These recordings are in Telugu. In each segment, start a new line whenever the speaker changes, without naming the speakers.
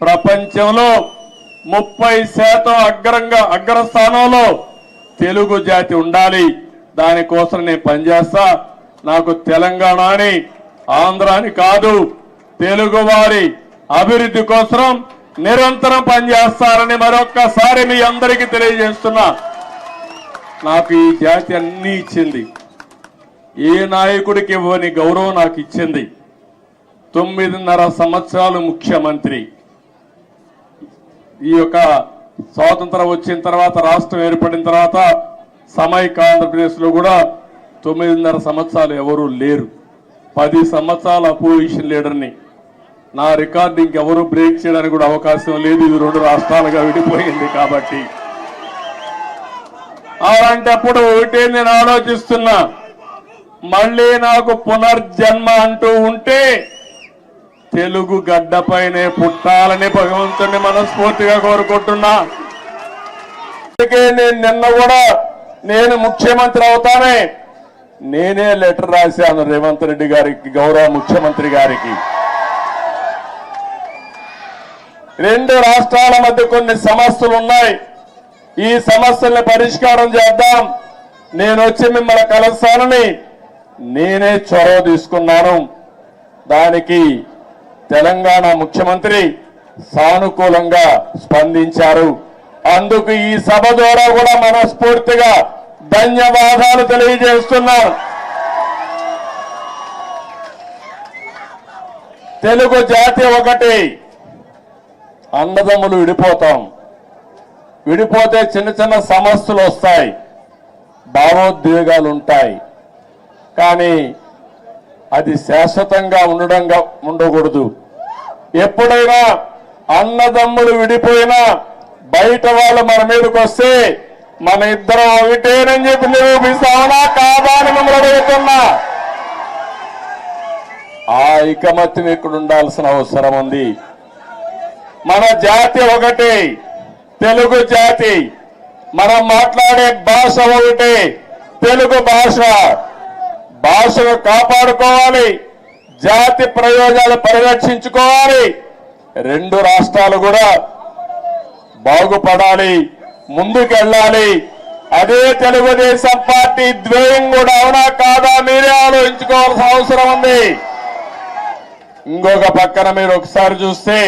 ప్రపంచంలో ముప్పై శాతం అగ్రంగా అగ్రస్థానంలో తెలుగు జాతి ఉండాలి. దానికోసం నేను పనిచేస్తా. నాకు తెలంగాణ అని ఆంధ్ర అని కాదు తెలుగు వారి అభివృద్ధి కోసం నిరంతరం పనిచేస్తారని మరొక్కసారి మీ అందరికీ తెలియజేస్తున్నా. నాకు ఈ జాతి అన్ని ఇచ్చింది. ఏ నాయకుడికి ఇవ్వని గౌరవం నాకు ఇచ్చింది. తొమ్మిదిన్నర సంవత్సరాలు ముఖ్యమంత్రి. ఈ యొక్క స్వాతంత్రం వచ్చిన తర్వాత రాష్ట్రం ఏర్పడిన తర్వాత సమైక ఆంధ్రప్రదేశ్లో కూడా తొమ్మిదిన్నర సంవత్సరాలు ఎవరూ లేరు. పది సంవత్సరాల అపోజిషన్ లీడర్ని నా రికార్డు ఇంకెవరు బ్రేక్ చేయడానికి కూడా అవకాశం లేదు. ఇది రెండు రాష్ట్రాలుగా విడిపోయింది కాబట్టి. అలాంటప్పుడు ఒకటే నేను ఆలోచిస్తున్నా. మళ్ళీ నాకు పునర్జన్మ అంటూ ఉంటే తెలుగు గడ్డపైనే పుట్టాలని భగవంతుని మనస్ఫూర్తిగా కోరుకుంటున్నా. అందుకే నేను నిన్న కూడా నేను ముఖ్యమంత్రి అవుతానే. నేనే లెటర్ రాశాను రేవంత్ రెడ్డి గారికి గౌరవ ముఖ్యమంత్రి గారికి. రెండు రాష్ట్రాల మధ్య కొన్ని సమస్యలు ఉన్నాయి. ఈ సమస్యల్ని పరిష్కారం చేద్దాం. నేను వచ్చి మిమ్మల్ని కలుస్తానని నేనే చొరవ తీసుకున్నాను. దానికి తెలంగాణ ముఖ్యమంత్రి సానుకూలంగా స్పందించారు. అందుకు ఈ సభ ద్వారా కూడా మనస్ఫూర్తిగా ధన్యవాదాలు తెలియజేస్తున్నాను. తెలుగు జాతి ఒకటి అన్నదమ్ములు విడిపోతాం. విడిపోతే చిన్న చిన్న సమస్యలు వస్తాయి. భావోద్వేగాలు ఉంటాయి కానీ అది శాశ్వతంగా ఉండడంగా ఉండకూడదు. ఎప్పుడైనా అన్నదమ్ములు విడిపోయినా బయట వాళ్ళు మన మీదకి వస్తే మన ఇద్దరం ఒకటేనని చెప్పి నిరూపిస్తామనా కాదా అని మిమ్మల్ని అడుగుతున్నా. ఆ ఐకమత్యం ఇక్కడ ఉండాల్సిన అవసరం ఉంది? మన జాతి ఒకటి తెలుగు జాతి. మనం మాట్లాడే భాష ఒకటి తెలుగు భాష. భాషను కాపాడుకోవాలి జాతి ప్రయోజనాలు పరిరక్షించుకోవాలి. రెండు రాష్ట్రాలు కూడా బాగుపడాలి ముందుకెళ్ళాలి. అదే తెలుగుదేశం పార్టీ ద్వేయం కూడా అవునా కాదా మీరే ఆలోచించుకోవాల్సిన అవసరం ఉంది. ఇంకొక పక్కన మీరు ఒకసారి చూస్తే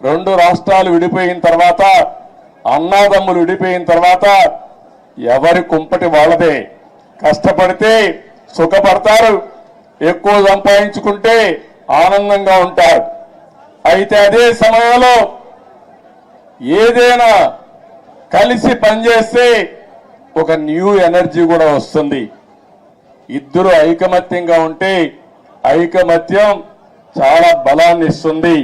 రెండు రాష్ట్రాలు విడిపోయిన తర్వాత అన్నాదమ్ములు విడిపోయిన తర్వాత ఎవరి కుంపటి వాళ్ళదే? కష్టపడితే సుఖపడతారు ఎక్కువ సంపాదించుకుంటే ఆనందంగా ఉంటారు. అయితే అదే సమయంలో ఏదైనా కలిసి పనిచేస్తే ఒక న్యూ ఎనర్జీ కూడా వస్తుంది. ఇద్దరు ఐకమత్యంగా ఉంటే ఐకమత్యం చాలా బలాన్ని ఇస్తుంది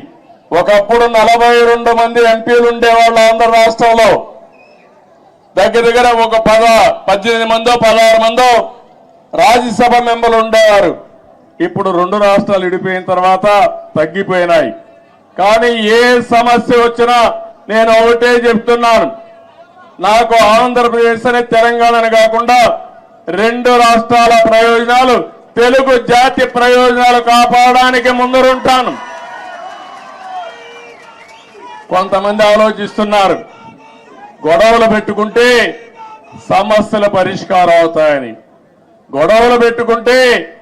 ఒకప్పుడు నలభై రెండు మంది ఎంపీలు ఉండేవాళ్ళు ఆంధ్ర రాష్ట్రంలో. దగ్గర దగ్గర ఒక పద పద్దెనిమిది మందో పదహారు మందో రాజ్యసభ మెంబర్లు ఉండేవారు. ఇప్పుడు రెండు రాష్ట్రాలు విడిపోయిన తర్వాత తగ్గిపోయినాయి. కానీ ఏ సమస్య వచ్చినా నేను ఒకటే చెప్తున్నాను. నాకు ఆంధ్రప్రదేశ్ అనే తెలంగాణ కాకుండా రెండు రాష్ట్రాల ప్రయోజనాలు తెలుగు జాతి ప్రయోజనాలు కాపాడడానికి ముందరుంటాను. కొంతమంది ఆలోచిస్తున్నారు. గొడవలు పెట్టుకుంటే సమస్యల పరిష్కారం అవుతాయని. గొడవలు పెట్టుకుంటే